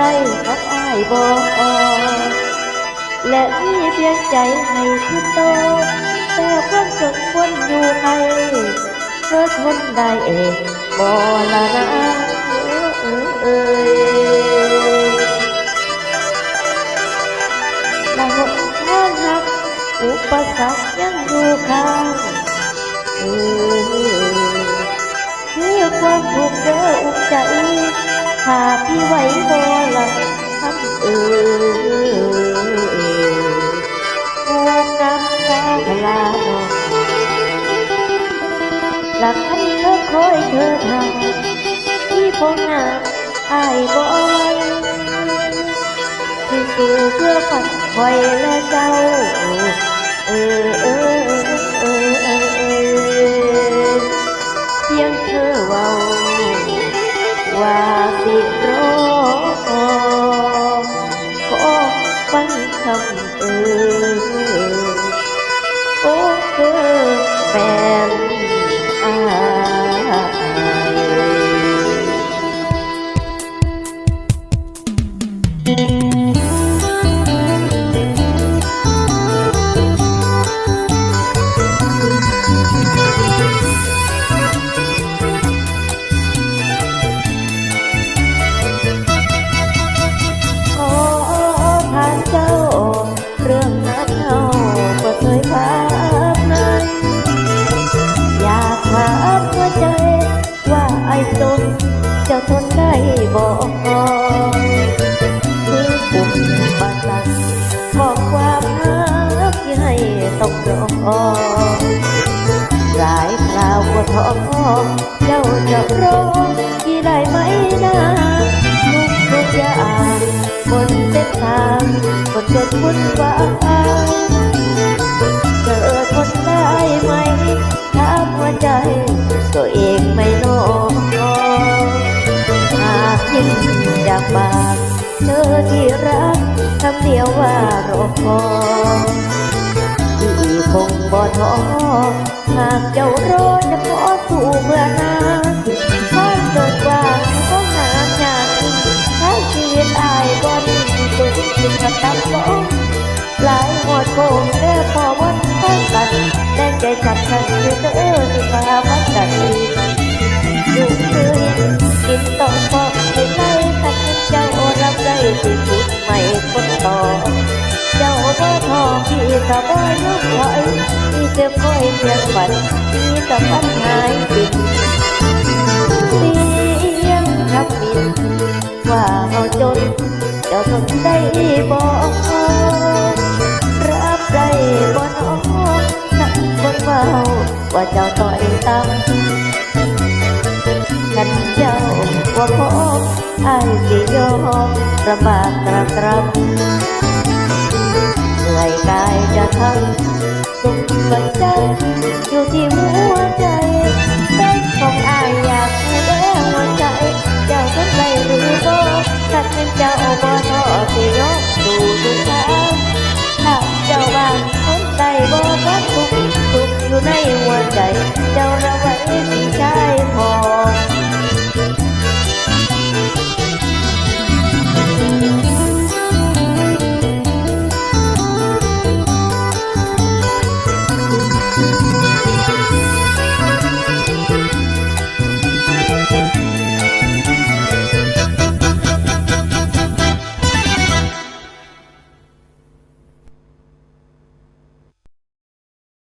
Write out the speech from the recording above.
ได้กับอายบอและมีเพียงใจให้คือโตแต่ความจนคว หาพี่ไหวบ่ละทำเออพวกน้ำตาลาดอกหลักให้เธอคอยเธอทำที่พงหน้าอายบ่ที่สู่เพื่อฝันคอยและเจ้า ប្រកក៏បាញ់ខំអើអូអើបែនអាយ ว่าไอ้ตนจะทนได้บ่คือปุ่มบัตรบอกความรักที่ให้ต้องรอหลายคราวก็ท้อเจ้าจะรอที่ได้ไหมนะทุกทุกอย่างบนเส้นทางก็จนวุ่นวาย ที่รักคำเดียวว่ารอคอยที่คงบ่ท้อหากเจ้ารอจะขอสู้เมื่อนานถ้าเกิดว่าต้องนาหนยากถ้าชีวิตอายบ่ดีสุดจึงกระตับบ่หลายหมดโคงแต่พอวันข้งกันแรงใจฉับฉันเด้อที่พาวัดกันอยู่ ที่สุดไม่คนต่อ เจ้าบ่ทอพี่ก็บ่ยกถอยพี่จะคอยเพียงฝันพี่จะปัญหายปิดเสียงทับบินว่าเฮาจน เจ้าทนได้บ่รับได้บ่น้องนักคนเมาว่าเจ้าต่อยตามกัน บ่พบไอ้สิยอมกระบากกระกรับเหนื่อยกายจะทำสุขบัจจัยอยู่ที่หัวใจเป็นของอายอยากให้แดงหัวใจ เจ้าก็ใจหรู้บ่ถ้าเป็นเจ้าบ่ทอสิยอมดูดูกทางถ้าเจ้าบ้านคนใจบ่ก็ทุกทุกอยู่ในหัวใจ เจ้าระไว้